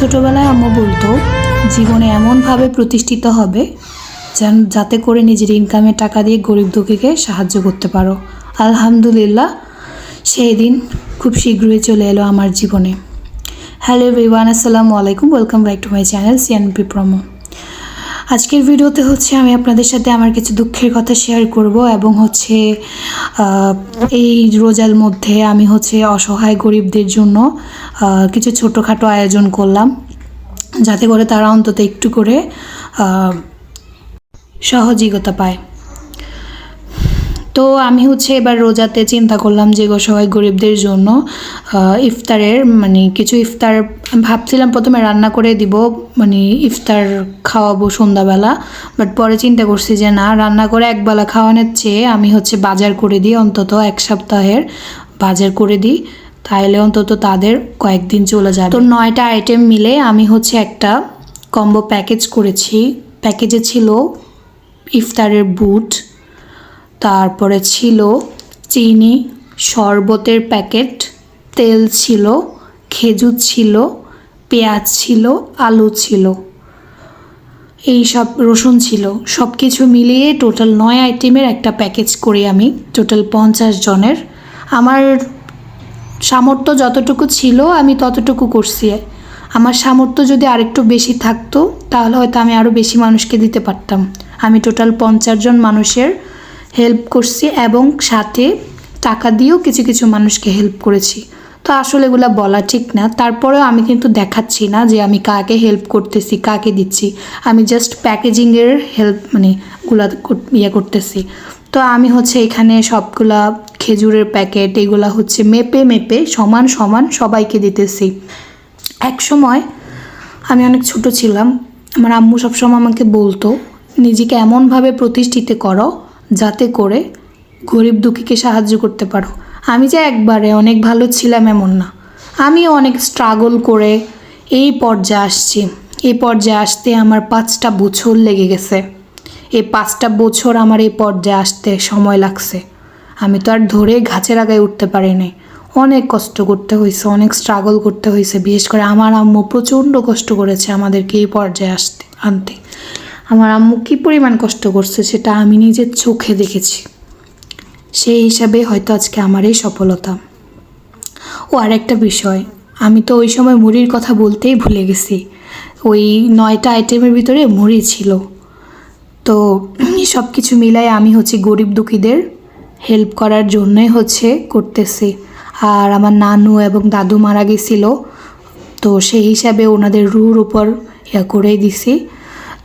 ছোটোবেলায় আম্মু বলতো, জীবনে এমনভাবে প্রতিষ্ঠিত হবে যেন, যাতে করে নিজের ইনকামের টাকা দিয়ে গরিব দুঃখীকে সাহায্য করতে পারো। আলহামদুলিল্লাহ, সেই দিন খুব শীঘ্রই চলে এলো আমার জীবনে। হ্যালো এভরিওয়ান আসসালামু আলাইকুম welcome back to my channel CNP promo আজকের ভিডিওতে হচ্ছে আমি আপনাদের সাথে আমার কিছু দুঃখের কথা শেয়ার করব এবং হচ্ছে এই রোজার মধ্যে আমি হচ্ছে অসহায় গরিবদের জন্য কিছু ছোটোখাটো আয়োজন করলাম। যাতে করে তারা অন্তত একটু করে সহযোগিতা পায়। তো আমি হচ্ছে এবার রোজাতে চিন্তা করলাম যে অসহায় গরিবদের জন্য ইফতারের মানে কিছু ইফতার ভাবছিলাম প্রথমে রান্না করে দিব মানে ইফতার খাওয়াবো সন্ধ্যাবেলা বাট পরে চিন্তা করছি যে না, রান্না করে একবেলা খাওয়ানোর চেয়ে আমি হচ্ছে বাজার করে দিই, অন্তত এক সপ্তাহের বাজার করে দিই, তাইলে অন্তত তাদের কয়েকদিন চলে যাবে। তো নয়টা আইটেম মিলে আমি হচ্ছে একটা কম্বো প্যাকেজ করেছি প্যাকেজে ছিল ইফতারের বুট তারপরে ছিল চিনি, শরবতের প্যাকেট, তেল ছিল, খেজুর ছিল, পেঁয়াজ ছিল, আলু ছিল। এই সব রসুন ছিল। সব কিছু মিলিয়ে টোটাল নয় আইটেমের একটা প্যাকেজ করি আমি, টোটাল পঞ্চাশ জনের। আমার সামর্থ্য যতটুকু ছিল, আমি ততটুকু করছি। আমার সামর্থ্য যদি আরেকটু বেশি থাকতো, তাহলে হয়তো আমি আরও বেশি মানুষকে দিতে পারতাম। আমি টোটাল পঞ্চাশ জন মানুষের হেল্প করছি এবং সাথে টাকা দিয়েও কিছু কিছু মানুষকে হেল্প করেছি। তো আসলে এগুলো বলা ঠিক না। তারপরেও আমি কিন্তু দেখাচ্ছি না যে আমি কাকে হেল্প করতেছি, কাকে দিচ্ছি। আমি জাস্ট প্যাকেজিংয়ের হেল্প মানে গুলা ইয়ে করতেছি। তো আমি হচ্ছে এখানে সবগুলা খেজুরের প্যাকেট এগুলা হচ্ছে মেপে মেপে সমান সমান সবাইকে দিতেছি। এক সময় আমি অনেক ছোট ছিলাম। আমার আম্মু সবসময় আমাকে বলতো, নিজেকে এমনভাবে প্রতিষ্ঠিত করো যাতে করে গরিব দুঃখীকে সাহায্য করতে পারো। আমি যে একবারে অনেক ভালো ছিলাম এমন না। আমি অনেক স্ট্রাগল করে এই পর্যায়ে আসছি। এই পর্যায়ে আসতে আমার পাঁচটা বছর লেগে গেছে। এই পাঁচটা বছর আমার এই পর্যায়ে আসতে সময় লাগছে। আমি তো আর ধরে গাছের আগায় উঠতে পারিনি অনেক কষ্ট করতে হয়েছে অনেক স্ট্রাগল করতে হয়েছে বিশেষ করে আমার আম্মু প্রচণ্ড কষ্ট করেছে আমাদেরকে এই পর্যায়ে আসতে, আনতে। আমার আম্মু কী পরিমাণ কষ্ট করছে সেটা আমি নিজের চোখে দেখেছি। সেই হিসাবে হয়তো আজকে আমার এই সফলতা। ও আর একটা বিষয়, আমি তো ওই সময় মুড়ির কথা বলতেই ভুলে গেছি। ওই নয়টা আইটেমের ভিতরে মুড়ি ছিল। তো সব কিছু মিলাই আমি হচ্ছে গরিব দুঃখীদের হেল্প করার জন্যই হচ্ছে করতেছি। আর আমার নানু এবং দাদু মারা গেছিল, তো সেই হিসাবে ওনাদের রুর উপর ইয়া করেই দিছি।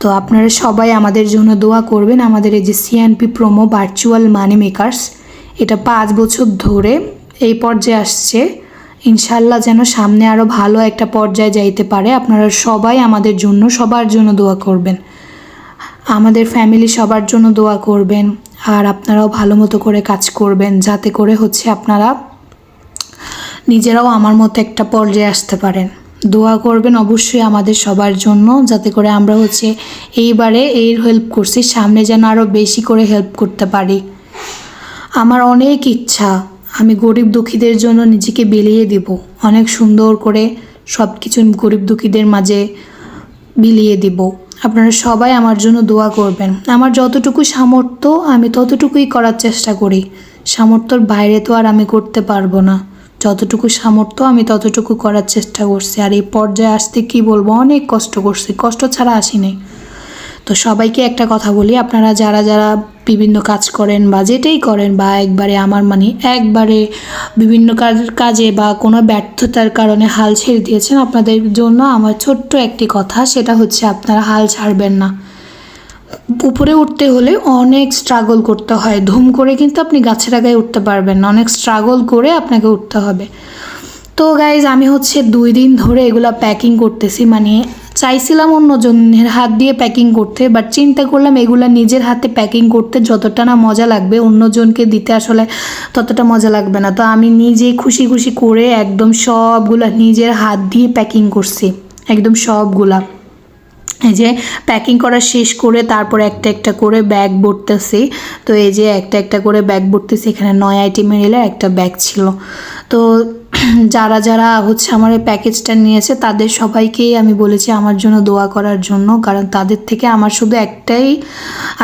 তো আপনারা সবাই আমাদের জন্য দোয়া করবেন, আমাদের এই যে CNP promo virtual money makers এটা পাঁচ বছর ধরে এই পর্যায়ে আসছে। ইনশাল্লাহ যেন সামনে আরও ভালো একটা পর্যায়ে যাইতে পারে। আপনারা সবাই আমাদের জন্য, সবার জন্য দোয়া করবেন। আমাদের ফ্যামিলি সবার জন্য দোয়া করবেন, আর আপনারাও ভালো মতো করে কাজ করবেন, যাতে করে হচ্ছে আপনারা নিজেরাও আমার মতো একটা পর্যায়ে আসতে পারেন। দোয়া করবেন অবশ্যই আমাদের সবার জন্য, যাতে করে আমরা হচ্ছে এইবারে এই হেল্প করছি, সামনে যেন আরও বেশি করে হেল্প করতে পারি। আমার অনেক ইচ্ছা, আমি গরিব দুঃখীদের জন্য নিজেকে বিলিয়ে দিব, অনেক সুন্দর করে সব কিছু গরিব দুঃখীদের মাঝে বিলিয়ে দিব। আপনারা সবাই আমার জন্য দোয়া করবেন। আমার যতটুকু সামর্থ্য, আমি ততটুকুই করার চেষ্টা করি। সামর্থ্যর বাইরে তো আর আমি করতে পারব না। যতটুকু সামর্থ্য আমি ততটুকু করার চেষ্টা করছি। আর এই পর্যায়ে আসতে কি বলব? অনেক কষ্ট করছি। কষ্ট ছাড়া আসিনি তো সবাইকে একটা কথা বলি, আপনারা যারা যারা বিভিন্ন কাজ করেন বা যেটাই করেন বা একবারে আমার মানে একবারে বিভিন্ন কাজে বা কোনো ব্যর্থতার কারণে হাল ছেড়ে দিয়েছেন, আপনাদের জন্য আমার ছোট্ট একটি কথা, সেটা হচ্ছে আপনারা হাল ছাড়বেন না। উপরে উঠতে হলে অনেক স্ট্রাগল করতে হয়। ধুম করে কিন্তু আপনি গাছের আগায় উঠতে পারবেন না। অনেক স্ট্রাগল করে আপনাকে উঠতে হবে। তো গাইজ আমি হচ্ছে দুই দিন ধরে এগুলো প্যাকিং করতেছি। মানে চাইছিলাম অন্যজনের হাত দিয়ে প্যাকিং করতে বাট চিন্তা করলাম এগুলা নিজের হাতে প্যাকিং করতে যতটা না মজা লাগবে, অন্যজনকে দিতে আসলে ততটা মজা লাগবে না। তো আমি নিজে খুশি খুশি করে একদম সবগুলা নিজের হাত দিয়ে প্যাকিং করছি। একদম সবগুলা। এই যে প্যাকিং করা শেষ করে তারপর একটা একটা করে ব্যাগ ভরতেছি। তো এই যে একটা একটা করে ব্যাগ ভরতেছি, এখানে নয় আইটেমের এলে একটা ব্যাগ ছিল। তো যারা যারা হচ্ছে আমার এই প্যাকেজটা নিয়েছে, তাদের সবাইকেই আমি বলেছি আমার জন্য দোয়া করার জন্য, কারণ তাদের থেকে আমার শুধু একটাই,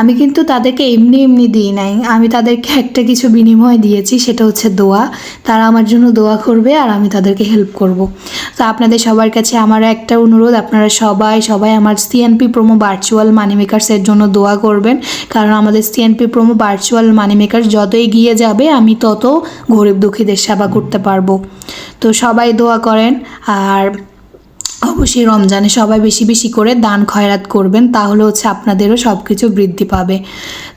আমি কিন্তু তাদেরকে এমনি এমনি দিই নাই, আমি তাদেরকে একটা কিছু বিনিময় দিয়েছি, সেটা হচ্ছে দোয়া। তারা আমার জন্য দোয়া করবে আর আমি তাদেরকে হেল্প করব। তো আপনাদের সবার কাছে আমার একটা অনুরোধ, আপনারা সবাই সবাই আমার সিএনপি প্রোমো ভার্চুয়াল মানি মেকার্সের জন্য দোয়া করবেন, কারণ আমাদের CNP promo virtual money makers যত এগিয়ে যাবে, আমি তত গরিব দুঃখীদের সেবা করতে পারব। তো সবাই দোয়া করেন, আর অবশ্যই রমজানে সবাই বেশি বেশি করে দান খয়রাত করবেন, তাহলে হচ্ছে আপনাদেরও সব কিছু বৃদ্ধি পাবে।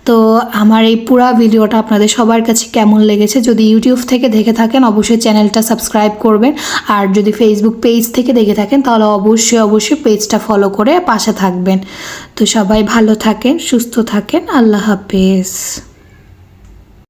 তো আমার এই পুরা ভিডিওটা আপনাদের সবার কাছে কেমন লেগেছে যদি ইউটিউব থেকে দেখে থাকেন, অবশ্যই চ্যানেলটা সাবস্ক্রাইব করবেন, আর যদি ফেসবুক পেজ থেকে দেখে থাকেন, তাহলে অবশ্যই অবশ্যই পেজটা ফলো করে পাশে থাকবেন। তো সবাই ভালো থাকেন, সুস্থ থাকেন, আল্লাহ হাফেজ।